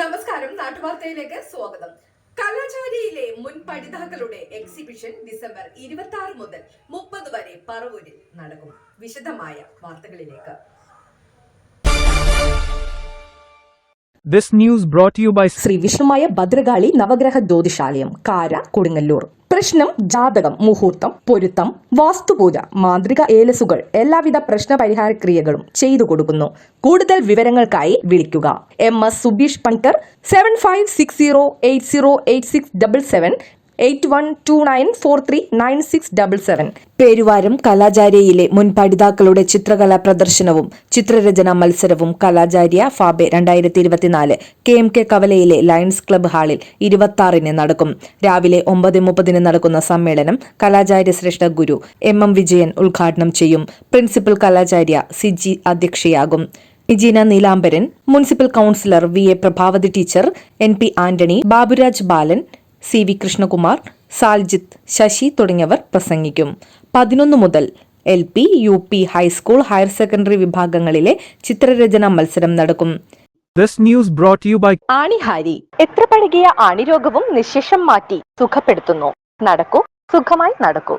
നമസ്കാരം നാട്ടുവാർത്തയിലേക്ക് സ്വാഗതം. കലാചാരിയിലെ മുൻ പഠിതാക്കളുടെ എക്സിബിഷൻ ഡിസംബർ ഇരുപത്തി ആറ് മുതൽ മുപ്പത് വരെ പറവൂരിൽ നടക്കും. വിശദമായ വാർത്തകളിലേക്ക്. This news brought you by Sri Vishnumaya Bhadrakali Navagraha Jyothishalayam കാര കൊടുങ്ങല്ലൂർ. പ്രശ്നം ജാതകം മുഹൂർത്തം പൊരുത്തം വാസ്തുപൂജ മാന്ത്രിക ഏലസുകൾ എല്ലാവിധ പ്രശ്ന പരിഹാര ക്രിയകളും ചെയ്തു കൊടുക്കുന്നു. കൂടുതൽ വിവരങ്ങൾക്കായി വിളിക്കുക. M S Subeesh പങ്കർ seven five six zero eight zero eight six double seven eight one two nine four three nine six double seven. Peruvaram കലാചാര്യയിലെ മുൻ പഠിതാക്കളുടെ ചിത്രകലാ പ്രദർശനവും ചിത്രരചനാ മത്സരവും കലാചാര്യ ഫാബെ രണ്ടായിരത്തി ഇരുപത്തിനാല് കെ എം കെ കവലയിലെ ലയൺസ് ക്ലബ്ബ് ഹാളിൽ ഇരുപത്തി ആറിന് നടക്കും. രാവിലെ ഒമ്പത് മുപ്പതിന് നടക്കുന്ന സമ്മേളനം കലാചാര്യ ശ്രേഷ്ഠ ഗുരു എം എം വിജയൻ ഉദ്ഘാടനം ചെയ്യും. Principal Kalacharya Siji അധ്യക്ഷയാകും. Nijeena Neelambaran municipal councillor V A Prabhavathi teacher N P Antony Baburaj Balan C V Krishnakumar Saljith Sasi തുടങ്ങിയവർ പ്രസംഗിക്കും. പതിനൊന്ന് മുതൽ L P U P high school higher secondary വിഭാഗങ്ങളിലെ ചിത്രരചനാ മത്സരം നടക്കും. This news brought to you by ആണിഹാരി. എത്ര പഴകിയ ആണിരോഗവും നിശേഷം മാറ്റി സുഖപ്പെടുത്തുന്നു. നടക്കൂ സുഖമായി നടക്കൂ.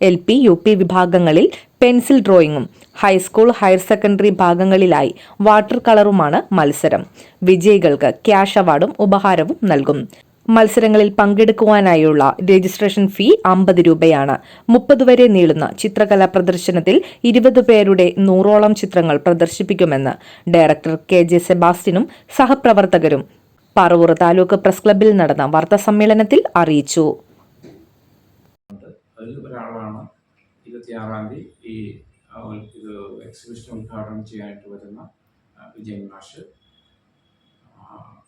എൽ പി യു പി വിഭാഗങ്ങളിൽ പെൻസിൽ ഡ്രോയിങ്ങും ഹൈസ്കൂൾ ഹയർ സെക്കൻഡറി ഭാഗങ്ങളിലായി വാട്ടർ കളറുമാണ് മത്സരം. വിജയികൾക്ക് ക്യാഷ് അവാർഡും ഉപഹാരവും നൽകും. മത്സരങ്ങളിൽ പങ്കെടുക്കുവാനായുള്ള രജിസ്ട്രേഷൻ ഫീ അമ്പത് രൂപയാണ്. മുപ്പത് വരെ നീളുന്ന ചിത്രകലാ പ്രദർശനത്തിൽ ഇരുപത് പേരുടെ നൂറോളം ചിത്രങ്ങൾ പ്രദർശിപ്പിക്കുമെന്ന് ഡയറക്ടർ കെ ജെ സെബാസ്റ്റിനും സഹപ്രവർത്തകരും പറവൂർ താലൂക്ക് പ്രസ് ക്ലബിൽ നടന്ന വാർത്താ സമ്മേളനത്തിൽ അറിയിച്ചു ഒരാളാണ്. ഈ എക്സിബിഷൻ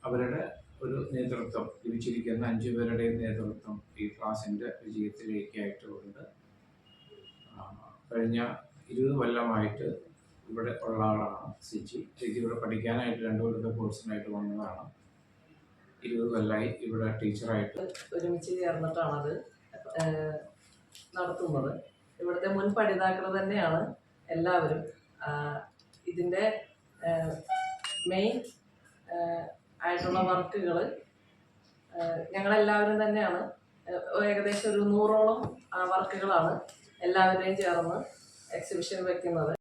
അവരുടെ ഒരു നേതൃത്വം ലഭിച്ചിരിക്കുന്ന അഞ്ചു പേരുടെ നേതൃത്വം ഈ ക്ലാസിന്റെ വിജയത്തിലേക്ക് ആയിട്ടുണ്ട് കഴിഞ്ഞ ഇരുപത് കൊല്ലമായിട്ട് ഇവിടെ ഉള്ള ആളാണ് സിജി. സിജി ഇവിടെ പഠിക്കാനായിട്ട് രണ്ടു കൊല്ലത്തെ കോഴ്സിനായിട്ട് വന്നതാണ്. ഇരുപത് കൊല്ലമായി ഇവിടെ ടീച്ചറായിട്ട്. ഒരുമിച്ച് ചേർന്നിട്ടാണത് നടത്തുന്നത്. ഇവിടുത്തെ മുൻ പഠിതാക്കൾ തന്നെയാണ് എല്ലാവരും. ഇതിന്റെ മെയിൻ ആയിട്ടുള്ള വർക്കുകൾ ഞങ്ങളെല്ലാവരും തന്നെയാണ്. ഏകദേശം ഒരു നൂറോളം വർക്കുകളാണ് എല്ലാവരുടെയും ചേർന്ന് എക്സിബിഷൻ വെക്കുന്നത്.